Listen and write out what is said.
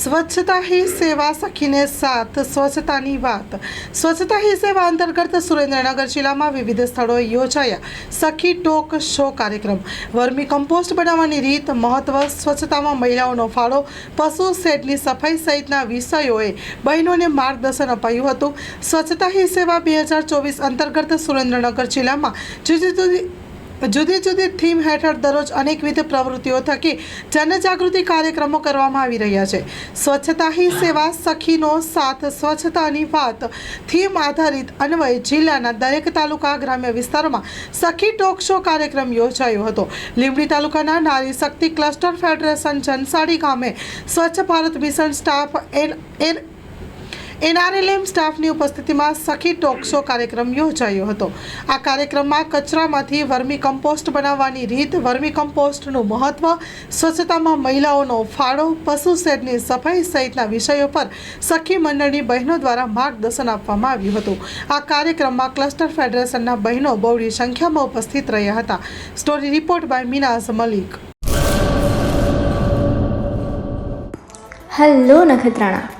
સ્વચ્છતા હી સેવા સખીને સાથ સ્વચ્છતાની વાત સ્વચ્છતા હી સેવા અંતર્ગત સુરેન્દ્રનગર જિલ્લામાં વિવિધ સ્થળોએ યોજાયા સખી ટોક શો કાર્યક્રમ વર્મી કમ્પોસ્ટ બનાવવાની રીત મહત્વ સ્વચ્છતામાં મહિલાઓનો ફાળો પશુ શેડની સફાઈ સહિતના વિષયોએ બહેનોને માર્ગદર્શન અપાયું હતું સ્વચ્છતા હી સેવા બે હજાર ચોવીસ અંતર્ગત સુરેન્દ્રનગર જિલ્લામાં જુદી જુદી જુદી જુદી થીમ હેઠળ દરરોજ અનેકવિધ પ્રવૃત્તિઓ થકી જનજાગૃતિ કાર્યક્રમો કરવામાં આવી રહ્યા છે. સ્વચ્છતા હી સેવા સખીનો સાથ સ્વચ્છતાની વાત થીમ આધારિત અન્વય જિલ્લાના દરેક તાલુકા ગ્રામ્ય વિસ્તારોમાં સખી ટોક શો કાર્યક્રમ યોજાયો હતો. લીંબડી તાલુકાના નારી શક્તિ ક્લસ્ટર ફેડરેશન જનસાડી ગામે Swachh Bharat mission staff N N NRLM સ્ટાફની ઉપસ્થિતિમાં સખી ટોક શો કાર્યક્રમ યોજાયો હતો. આ કાર્યક્રમમાં કચરામાંથી વર્મી કમ્પોસ્ટ બનાવવાની રીત વર્મી કમ્પોસ્ટનું મહત્વ, સ્વચ્છતામાં મહિલાઓનો ફાળો, પશુ શેડની સફાઈ સહિતના વિષયો પર સખી મંડળની બહેનો દ્વારા માર્ગદર્શન આપવામાં આવ્યું હતું. આ કાર્યક્રમમાં ક્લસ્ટર ફેડરેશનના બહેનો બહોળી સંખ્યામાં ઉપસ્થિત રહ્યા હતા. Story report by Minaz Malik. Hello Nakhatrana.